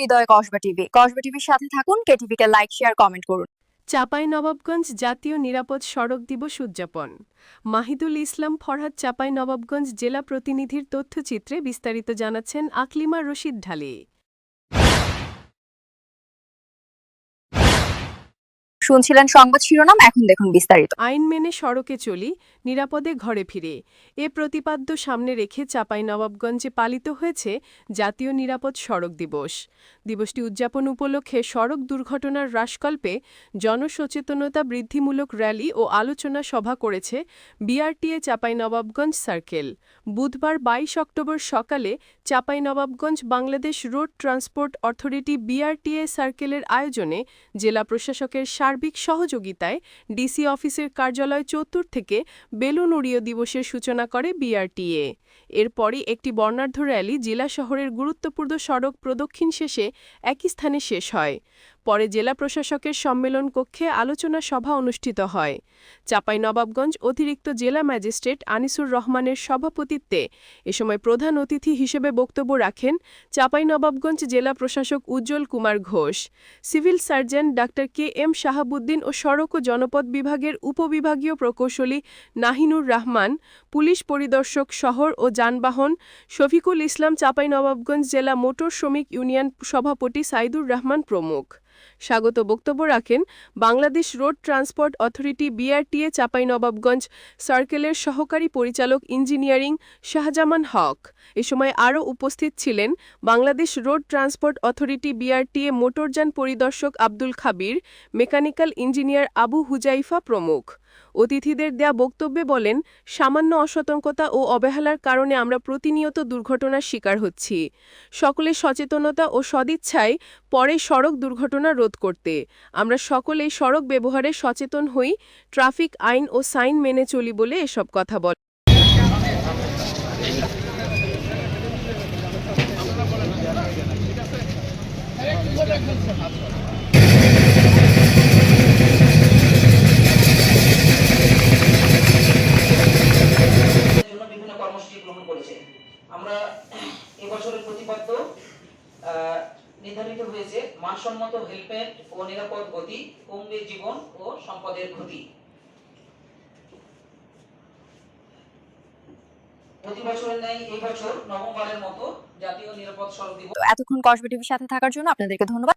হৃদয় Kasba TV. Kasba টিভির সাথে থাকুন কেটিভিকে লাইক শেয়ার কমেন্ট করুন। চাপাই নবাবগঞ্জ জাতীয় নিরাপদ সড়ক দিবস উদযাপন। মাহিদুল ইসলাম ফরহাদ চাপাই নবাবগঞ্জ জেলা প্রতিনিধির তথ্যচিত্রে বিস্তারিত জানাচ্ছেন আকলিমা রশিদ ঢালি। শুনছিলেন সংবাদ শিরোনাম, এখন দেখুন বিস্তারিত। আইন মেনে সড়কে চলি, নিরাপদে ঘরে ফিরে। এ প্রতিপাদ্য সামনে রেখে চাপাই নবাবগঞ্জে পালিত হয়েছে জাতীয় নিরাপদ সড়ক দিবস। দিবসটি উদযাপন উপলক্ষে সড়ক দুর্ঘটনার হ্রাসকল্পে জনসচেতনতা বৃদ্ধিমূলক র্যালি ও আলোচনা সভা করেছে বিআরটিএ চাপাই নবাবগঞ্জ সার্কেল। বুধবার বাইশ অক্টোবর সকালে Chapai Nawabganj Bangladesh road transport authority BRTA সার্কেলের আয়োজনে জেলা প্রশাসকের সার্বিক সহযোগিতায় ডিসি অফিসের কার্যালয় চত্বর থেকে বেলুন উড়িয়ে দিবসের সূচনা করে বিআরটিএ। এরপরই একটি বর্ণাঢ্য র্যালি জেলা শহরের গুরুত্বপূর্ণ সড়ক প্রদক্ষিণ শেষে একই স্থানে শেষ হয়। পরে জেলা প্রশাসকের সম্মেলন কক্ষে আলোচনা সভা অনুষ্ঠিত হয়। চাঁপাইনবাবগঞ্জ অতিরিক্ত জেলা ম্যাজিস্ট্রেট আনিসুর রহমানের সভাপতিত্বে এ সময় প্রধান অতিথি হিসেবে বক্তব্য রাখেন চাঁপাইনবাবগঞ্জ জেলা প্রশাসক উজ্জ্বল কুমার ঘোষ, সিভিল সার্জন ডাক্তার কে এম শাহাবুদ্দিন ও সড়ক ও জনপদ বিভাগের উপবিভাগীয় প্রকৌশলী নাহিনুর রহমান, পুলিশ পরিদর্শক শহর ও যানবাহন শফিকুল ইসলাম চাঁপাইনবাবগঞ্জ জেলা মোটর শ্রমিক ইউনিয়ন সভাপতি সাইদুর রহমান প্রমুখ। স্বাগত বক্তব্য রাখেন Bangladesh road transport authority BRTA Chapainawabganj সার্কেলের সহকারী পরিচালক ইঞ্জিনিয়ারিং শাহজামান হক। এ সময় আরও উপস্থিত ছিলেন Bangladesh road transport authority BRTA মোটরযান পরিদর্শক আব্দুল খাবির, মেকানিক্যাল ইঞ্জিনিয়ার আবু হুজাইফা প্রমুখ। অতিথিদের দেয়া বক্তব্যে বলেন, সামান্য অসতর্কতা ও অবহেলার কারণে আমরা প্রতিনিয়ত দুর্ঘটনার শিকার হচ্ছি। সকলের সচেতনতা ও সদিচ্ছায় পরে সড়ক দুর্ঘটনা রোধ করতে। আমরা সকলেই সড়ক ব্যবহারে সচেতন হই, ট্রাফিক আইন ও সাইন মেনে চলি বলে এসব কথা বলে। আমরা এবছরের প্রতিপাদ্য নির্ধারিত হয়েছে মানসম্মত হেলমেট ও নিরাপদ গতি কমবে জীবন ও সম্পদের ক্ষতি এতক্ষণ কসবা টিভির সাথে থাকার জন্য আপনাদেরকে ধন্যবাদ।